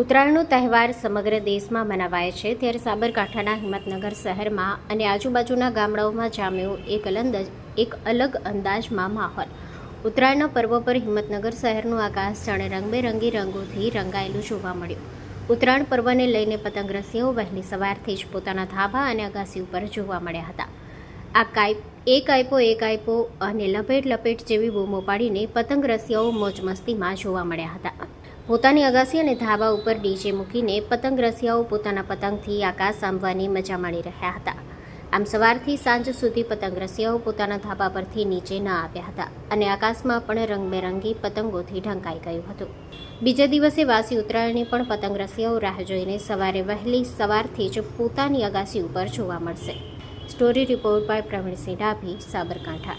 ઉત્તરાયણનો તહેવાર સમગ્ર દેશમાં મનાવાય છે. ત્યારે સાબરકાંઠાના હિંમતનગર શહેરમાં અને આજુબાજુના ગામડાઓમાં જામ્યો એક અલંદ, એક અલગ અંદાજમાં માહોલ. ઉત્તરાયણના પર્વ પર હિંમતનગર શહેરનું આકાશ જાણે રંગબેરંગી રંગોથી રંગાયેલું જોવા મળ્યું. ઉત્તરાયણ પર્વને લઈને પતંગ રસીઓ વહેલી સવારથી જ પોતાના ધાબા અને અગાસી ઉપર જોવા મળ્યા હતા. આ કાઈ એક આઈપો એક આઈપો અને લપેટ લપેટ જેવી બૂમો પાડીને પતંગ રસિયાઓ મોજ મસ્તીમાં જોવા મળ્યા હતા. પોતાની અગાસી અને ધાબા ઉપર ડીજે મૂકીને પતંગ રસિયાઓ પોતાના પતંગથી આકાશ આંબવાની મજા માણી રહ્યા હતા. આમ સવારથી સાંજ સુધી પતંગ રસિયાઓ પોતાના ધાબા પરથી નીચે ન આવ્યા હતા અને આકાશમાં પણ રંગબેરંગી પતંગોથી ઢંકાઈ ગયું હતું. બીજા દિવસે વાસી ઉત્તરાયણની પણ પતંગ રસિયાઓ રાહ જોઈને સવારે વહેલી સવારથી જ પોતાની અગાસી ઉપર જોવા મળશે. Story report by Pravinsinh Dabhi, Sabarkantha.